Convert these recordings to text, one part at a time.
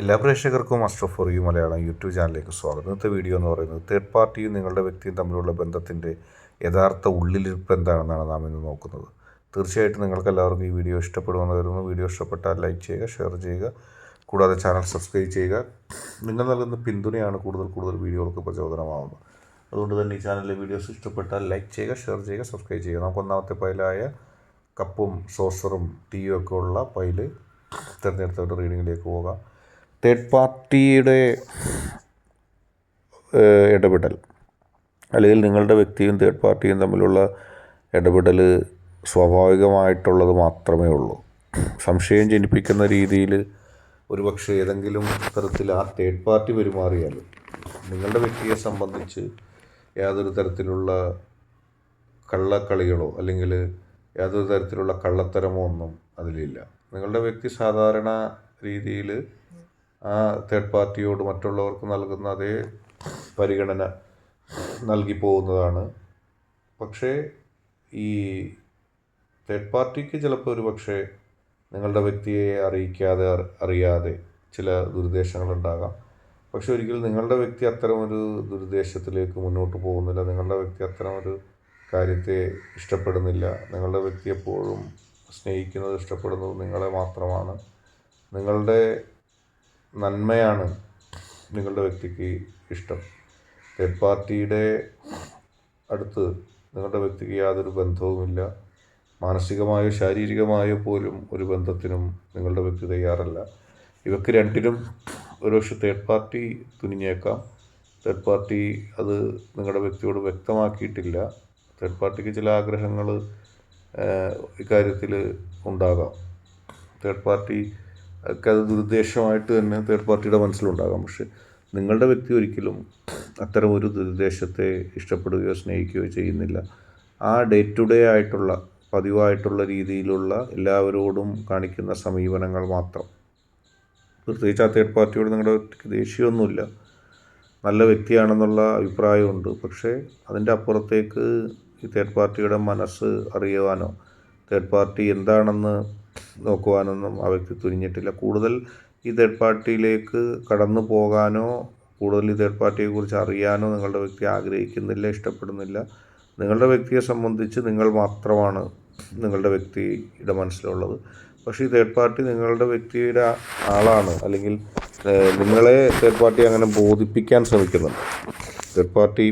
എല്ലാ പ്രേക്ഷകർക്കും Ashraf for you Malayalam YouTube ചാനലിലേക്ക് സ്വാഗതം. ഇന്നത്തെ വീഡിയോ എന്ന് പറയുന്നത് തേർഡ് പാർട്ടിയും നിങ്ങളുടെ വ്യക്തിയും തമ്മിലുള്ള ബന്ധത്തിന്റെ യഥാർത്ഥ ഉള്ളിലിരിപ്പ് എന്താണെന്നാണ് നാം ഇന്ന് നോക്കുന്നത്. തീർച്ചയായിട്ടും നിങ്ങൾക്ക് എല്ലാവർക്കും ഈ വീഡിയോ ഇഷ്ടപ്പെടുമെന്ന് വരുന്നു വീഡിയോ ഇഷ്ടപ്പെട്ടാൽ ലൈക്ക് ചെയ്യുക ഷെയർ ചെയ്യുക. കൂടാതെ ചാനൽ സബ്സ്ക്രൈബ് ചെയ്യുക. നിങ്ങൾ നൽകുന്ന പിന്തുണയാണ് കൂടുതൽ കൂടുതൽ വീഡിയോകൾക്ക് പ്രചോദനമാവുന്നത്. അതുകൊണ്ട് തന്നെ ഈ ചാനലിലെ വീഡിയോസ് ഇഷ്ടപ്പെട്ടാൽ ലൈക്ക് ചെയ്യുക ഷെയർ ചെയ്യുക സബ്സ്ക്രൈബ് ചെയ്യുക. നമുക്ക് ഒന്നാമത്തെ പൈലായ കപ്പും സോസറും ടീയും ഒക്കെ ഉള്ള പൈൽ തിരഞ്ഞെടുത്തവരുടെ റീഡിങ്ങിലേക്ക് പോകാം. തേർഡ് പാർട്ടിയുടെ ഇടപെടൽ. അല്ലെങ്കിൽ നിങ്ങളുടെ വ്യക്തിയും തേർഡ് പാർട്ടിയും തമ്മിലുള്ള ഇടപെടൽ സ്വാഭാവികമായിട്ടുള്ളത് മാത്രമേ ഉള്ളൂ. സംശയം ജനിപ്പിക്കുന്ന രീതിയിൽ ഒരുപക്ഷെ ഏതെങ്കിലും തരത്തിൽ ആ തേർഡ് പാർട്ടി പെരുമാറിയാൽ നിങ്ങളുടെ വ്യക്തിയെ സംബന്ധിച്ച് യാതൊരു തരത്തിലുള്ള കള്ളക്കളികളോ അല്ലെങ്കിൽ യാതൊരു തരത്തിലുള്ള കള്ളത്തരമോ ഒന്നും അതിലില്ല. നിങ്ങളുടെ വ്യക്തി സാധാരണ രീതിയിൽ ആ തേർഡ് പാർട്ടിയോട് മറ്റുള്ളവർക്ക് നൽകുന്ന അതേ പരിഗണന നൽകി പോകുന്നതാണ്. പക്ഷേ ഈ തേർഡ് പാർട്ടിക്ക് ചിലപ്പോൾ ഒരു പക്ഷേ നിങ്ങളുടെ വ്യക്തിയെ അറിയിക്കാതെ അറിയാതെ ചില ദുരുദ്ദേശങ്ങളുണ്ടാകാം. പക്ഷെ ഒരിക്കലും നിങ്ങളുടെ വ്യക്തി അത്തരമൊരു ദുരുദ്ദേശത്തിലേക്ക് മുന്നോട്ട് പോകുന്നില്ല നിങ്ങളുടെ വ്യക്തി അത്തരമൊരു കാര്യത്തെ ഇഷ്ടപ്പെടുന്നില്ല നിങ്ങളുടെ വ്യക്തി എപ്പോഴും സ്നേഹിക്കുന്നത് ഇഷ്ടപ്പെടുന്നത് നിങ്ങളെ മാത്രമാണ് നിങ്ങളുടെ നന്മയാണ് നിങ്ങളുടെ വ്യക്തിക്ക് ഇഷ്ടം. തേർഡ് പാർട്ടിയുടെ അടുത്ത് നിങ്ങളുടെ വ്യക്തിക്ക് യാതൊരു ബന്ധവുമില്ല. മാനസികമായോ ശാരീരികമായോ പോലും ഒരു ബന്ധത്തിനും നിങ്ങളുടെ വ്യക്തി തയ്യാറല്ല. ഇവക്ക് രണ്ടിനും ഒരുപക്ഷെ തേർഡ് പാർട്ടി തുനിഞ്ഞേക്കാം. തേർഡ് പാർട്ടി അത് നിങ്ങളുടെ വ്യക്തിയോട് വ്യക്തമാക്കിയിട്ടില്ല. തേർഡ് പാർട്ടിക്ക് ചില ആഗ്രഹങ്ങൾ ഇക്കാര്യത്തിൽ ഉണ്ടാകാം. തേർഡ് പാർട്ടി ഒക്കെ അത് ദുരുദ്ദേശമായിട്ട് തന്നെ തേർഡ് പാർട്ടിയുടെ മനസ്സിലുണ്ടാകാം. പക്ഷെ നിങ്ങളുടെ വ്യക്തി ഒരിക്കലും അത്തരം ഒരു ദുരുദ്ദേശത്തെ ഇഷ്ടപ്പെടുകയോ സ്നേഹിക്കുകയോ ചെയ്യുന്നില്ല. ആ ഡേ ടു ഡേ ആയിട്ടുള്ള പതിവായിട്ടുള്ള രീതിയിലുള്ള എല്ലാവരോടും കാണിക്കുന്ന സമീപനങ്ങൾ മാത്രം. പ്രത്യേകിച്ച് ആ തേർഡ് പാർട്ടിയോട് നിങ്ങളുടെ ദേഷ്യമൊന്നുമില്ല. നല്ല വ്യക്തിയാണെന്നുള്ള അഭിപ്രായമുണ്ട്. പക്ഷേ അതിന്റെ അപ്പുറത്തേക്ക് ഈ തേർഡ് പാർട്ടിയുടെ മനസ്സ് അറിയുവാനോ തേർഡ് പാർട്ടി എന്താണെന്ന് നോക്കുവാനൊന്നും ആ വ്യക്തി തുനിഞ്ഞിട്ടില്ല. കൂടുതൽ ഈ തേർഡ് പാർട്ടിയിലേക്ക് കടന്നു പോകാനോ കൂടുതൽ ഈ തേർഡ് പാർട്ടിയെക്കുറിച്ച് അറിയാനോ നിങ്ങളുടെ വ്യക്തി ആഗ്രഹിക്കുന്നില്ല ഇഷ്ടപ്പെടുന്നില്ല. നിങ്ങളുടെ വ്യക്തിയെ സംബന്ധിച്ച് നിങ്ങൾ മാത്രമാണ് നിങ്ങളുടെ വ്യക്തിയുടെ മനസ്സിലുള്ളത്. പക്ഷേ ഈ തേർഡ് പാർട്ടി നിങ്ങളുടെ വ്യക്തിയുടെ ആളാണ്. അല്ലെങ്കിൽ നിങ്ങളെ തേർഡ് പാർട്ടി അങ്ങനെ ബോധിപ്പിക്കാൻ ശ്രമിക്കുന്നുണ്ട്. തേർഡ് പാർട്ടി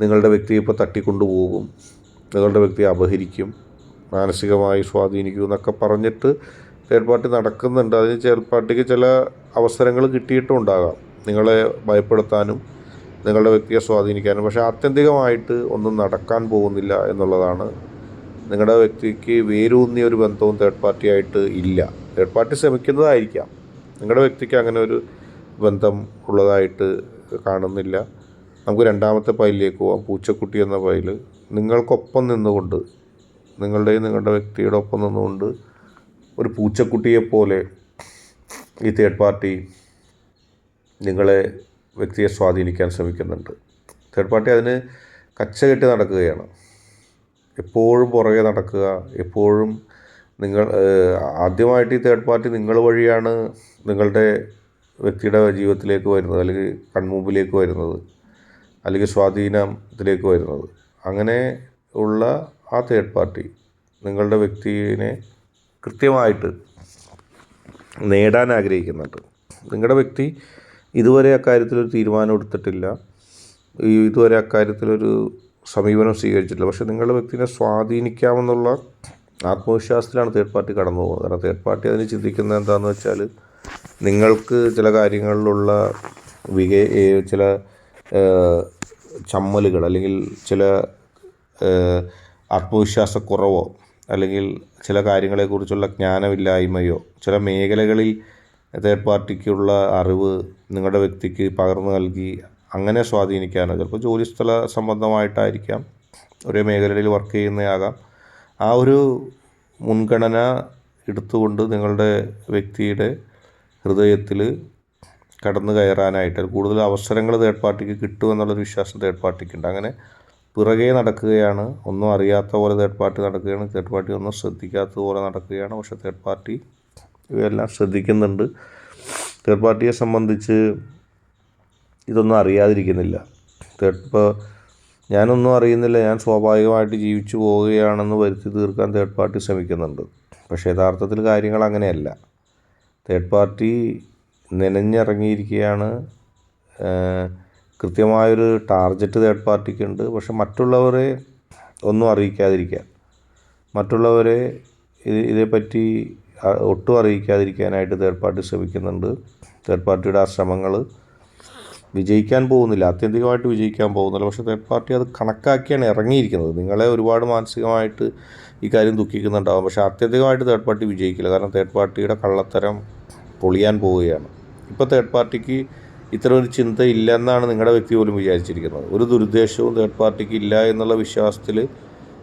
നിങ്ങളുടെ വ്യക്തിയെ ഇപ്പോൾ തട്ടിക്കൊണ്ടുപോകും. നിങ്ങളുടെ വ്യക്തിയെ അപഹരിക്കും. മാനസികമായി സ്വാധീനിക്കും എന്നൊക്കെ പറഞ്ഞിട്ട് തേർഡ് പാർട്ടി നടക്കുന്നുണ്ട്. അതിന് തേർഡ് പാർട്ടിക്ക് ചില അവസരങ്ങൾ കിട്ടിയിട്ടും ഉണ്ടാകാം. നിങ്ങളെ ഭയപ്പെടുത്താനും നിങ്ങളുടെ വ്യക്തിയെ സ്വാധീനിക്കാനും. പക്ഷേ ആത്യന്തികമായിട്ട് ഒന്നും നടക്കാൻ പോകുന്നില്ല എന്നുള്ളതാണ് നിങ്ങളുടെ വ്യക്തിക്ക് വേരൂന്നിയ ഒരു ബന്ധവും തേർഡ് പാർട്ടിയായിട്ട് ഇല്ല. തേർഡ് പാർട്ടി ശ്രമിക്കുന്നതായിരിക്കാം. നിങ്ങളുടെ വ്യക്തിക്ക് അങ്ങനെ ഒരു ബന്ധം ഉള്ളതായിട്ട് കാണുന്നില്ല. നമുക്ക് രണ്ടാമത്തെ പൈലിലേക്ക് പോവാം. പൂച്ചക്കുട്ടി എന്ന പൈൽ. നിങ്ങൾക്കൊപ്പം നിന്നുകൊണ്ട് നിങ്ങളുടെയും നിങ്ങളുടെ വ്യക്തിയുടെ ഒപ്പം നിന്നുകൊണ്ട് ഒരു പൂച്ചക്കുട്ടിയെപ്പോലെ ഈ തേർഡ് പാർട്ടി നിങ്ങളെ വ്യക്തിയെ സ്വാധീനിക്കാൻ ശ്രമിക്കുന്നുണ്ട്. തേർഡ് പാർട്ടി അതിന് കച്ച കെട്ടി നടക്കുകയാണ്. എപ്പോഴും പുറകെ നടക്കുക എപ്പോഴും നിങ്ങൾ ആദ്യമായിട്ട് ഈ തേർഡ് പാർട്ടി നിങ്ങൾ വഴിയാണ് നിങ്ങളുടെ വ്യക്തിയുടെ ജീവിതത്തിലേക്ക് വരുന്നത് അല്ലെങ്കിൽ കൺമുമ്പിലേക്ക് വരുന്നത് അല്ലെങ്കിൽ സ്വാധീനത്തിലേക്ക് വരുന്നത്. അങ്ങനെ ഉള്ള ആ തേർഡ് പാർട്ടി നിങ്ങളുടെ വ്യക്തിയെ കൃത്യമായിട്ട് നേടാൻ ആഗ്രഹിക്കുന്നുണ്ട്. നിങ്ങളുടെ വ്യക്തി ഇതുവരെ അക്കാര്യത്തിലൊരു തീരുമാനം എടുത്തിട്ടില്ല. ഇതുവരെ അക്കാര്യത്തിലൊരു സമീപനം സ്വീകരിച്ചിട്ടില്ല. പക്ഷേ നിങ്ങളുടെ വ്യക്തിനെ സ്വാധീനിക്കാമെന്നുള്ള ആത്മവിശ്വാസത്തിലാണ് തേർഡ് പാർട്ടി കടന്നു പോകുന്നത്. കാരണം തേർഡ് പാർട്ടി അതിന് ചിന്തിക്കുന്നത് എന്താണെന്ന് വെച്ചാൽ നിങ്ങൾക്ക് ചില കാര്യങ്ങളിലുള്ള വികേ ചില ചമ്മലുകൾ അല്ലെങ്കിൽ ചില ആത്മവിശ്വാസക്കുറവോ അല്ലെങ്കിൽ ചില കാര്യങ്ങളെക്കുറിച്ചുള്ള ജ്ഞാനമില്ലായ്മയോ ചില മേഖലകളിൽ തേർഡ് പാർട്ടിക്കുള്ള അറിവ് നിങ്ങളുടെ വ്യക്തിക്ക് പകർന്നു നൽകി അങ്ങനെ സ്വാധീനിക്കാനോ ചിലപ്പോൾ ജോലിസ്ഥല സംബന്ധമായിട്ടായിരിക്കാം ഒരേ മേഖലയിൽ വർക്ക് ചെയ്യുന്നതാകാം ആ ഒരു മുൻഗണന എടുത്തുകൊണ്ട് നിങ്ങളുടെ വ്യക്തിയുടെ ഹൃദയത്തിൽ കടന്നു കയറാനായിട്ട് കൂടുതൽ അവസരങ്ങൾ തേർഡ് പാർട്ടിക്ക് കിട്ടുമെന്നുള്ളൊരു വിശ്വാസം തേർഡ് പാർട്ടിക്കുണ്ട് അങ്ങനെ പിറകെ നടക്കുകയാണ്. ഒന്നും അറിയാത്ത പോലെ തേർഡ് പാർട്ടി നടക്കുകയാണ്. തേർഡ് പാർട്ടി ഒന്നും ശ്രദ്ധിക്കാത്ത പോലെ നടക്കുകയാണ്. പക്ഷേ തേർഡ് പാർട്ടി ഇവയെല്ലാം ശ്രദ്ധിക്കുന്നുണ്ട്. തേർഡ് പാർട്ടിയെ സംബന്ധിച്ച് ഇതൊന്നും അറിയാതിരിക്കുന്നില്ല. തേർഡ് ഇപ്പോൾ ഞാനൊന്നും അറിയുന്നില്ല. ഞാൻ സ്വാഭാവികമായിട്ട് ജീവിച്ചു പോവുകയാണെന്ന് വരുത്തി തീർക്കാൻ തേർഡ് പാർട്ടി ശ്രമിക്കുന്നുണ്ട്. പക്ഷേ യഥാർത്ഥത്തിൽ കാര്യങ്ങൾ അങ്ങനെയല്ല. തേർഡ് പാർട്ടി നനഞ്ഞിറങ്ങിയിരിക്കുകയാണ്. കൃത്യമായൊരു ടാർജറ്റ് തേർഡ് പാർട്ടിക്ക് ഉണ്ട് പക്ഷെ മറ്റുള്ളവരെ ഒന്നും അറിയിക്കാതിരിക്കാൻ മറ്റുള്ളവരെ ഇത് ഇതേപ്പറ്റി ഒട്ടും അറിയിക്കാതിരിക്കാനായിട്ട് തേർഡ് പാർട്ടി ശ്രമിക്കുന്നുണ്ട്. തേർഡ് പാർട്ടിയുടെ ആ ശ്രമങ്ങൾ വിജയിക്കാൻ പോകുന്നില്ല. ആത്യന്തികമായിട്ട് വിജയിക്കാൻ പോകുന്നില്ല. പക്ഷേ തേർഡ് പാർട്ടി അത് കണക്കാക്കിയാണ് ഇറങ്ങിയിരിക്കുന്നത്. നിങ്ങളെ ഒരുപാട് മാനസികമായിട്ട് ഈ കാര്യം ദുഃഖിക്കുന്നുണ്ടാവും. പക്ഷേ ആത്യന്തികമായിട്ട് തേർഡ് പാർട്ടി വിജയിക്കില്ല. കാരണം തേർഡ് പാർട്ടിയുടെ കള്ളത്തരം പൊളിയാൻ പോവുകയാണ്. ഇപ്പോൾ തേർഡ് പാർട്ടിക്ക് ഇത്തരം ഒരു ചിന്ത ഇല്ലെന്നാണ് നിങ്ങളുടെ വ്യക്തി പോലും വിചാരിച്ചിരിക്കുന്നത്. ഒരു ദുരുദ്ദേശവും തേർഡ് പാർട്ടിക്ക് ഇല്ല എന്നുള്ള വിശ്വാസത്തിൽ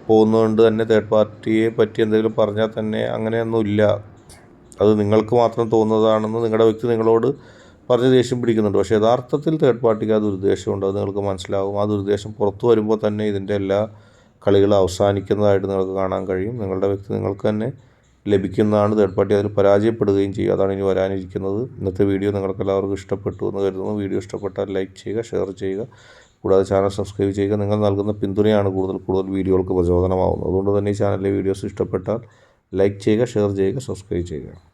പോകുന്നതുകൊണ്ട് തന്നെ തേർഡ് പാർട്ടിയെ പറ്റി എന്തെങ്കിലും പറഞ്ഞാൽ തന്നെ അങ്ങനെയൊന്നും ഇല്ല. അത് നിങ്ങൾക്ക് മാത്രം തോന്നുന്നതാണെന്ന് നിങ്ങളുടെ വ്യക്തി നിങ്ങളോട് പറഞ്ഞ് ദേഷ്യം പിടിക്കുന്നുണ്ട്. പക്ഷേ യഥാർത്ഥത്തിൽ തേർഡ് പാർട്ടിക്ക് ആ ദുരുദ്ദേശം ഉണ്ട് അത് നിങ്ങൾക്ക് മനസ്സിലാവും. ആ ദുരുദ്ദേശം പുറത്തു വരുമ്പോൾ തന്നെ ഇതിന്റെ എല്ലാ കളികളും അവസാനിക്കുന്നതായിട്ട് നിങ്ങൾക്ക് കാണാൻ കഴിയും. നിങ്ങളുടെ വ്യക്തി നിങ്ങൾക്ക് തന്നെ ലഭിക്കുന്നതാണ് തേർഡ് പാർട്ടി അതിൽ പരാജയപ്പെടുകയും ചെയ്യും. അതാണ് ഇനി വരാനിരിക്കുന്നത്. ഇന്നത്തെ വീഡിയോ നിങ്ങൾക്ക് എല്ലാവർക്കും ഇഷ്ടപ്പെട്ടു എന്ന് കരുതുന്നു. വീഡിയോ ഇഷ്ടപ്പെട്ടാൽ ലൈക്ക് ചെയ്യുക ഷെയർ ചെയ്യുക. കൂടാതെ ചാനൽ സബ്സ്ക്രൈബ് ചെയ്യുക. നിങ്ങൾ നൽകുന്ന പിന്തുണയാണ് കൂടുതൽ കൂടുതൽ വീഡിയോകൾക്ക് പ്രചോദനമാവുന്നത്. അതുകൊണ്ട് തന്നെ ഈ ചാനലിലെ വീഡിയോസ് ഇഷ്ടപ്പെട്ടാൽ ലൈക്ക് ചെയ്യുക ഷെയർ ചെയ്യുക സബ്സ്ക്രൈബ് ചെയ്യുക.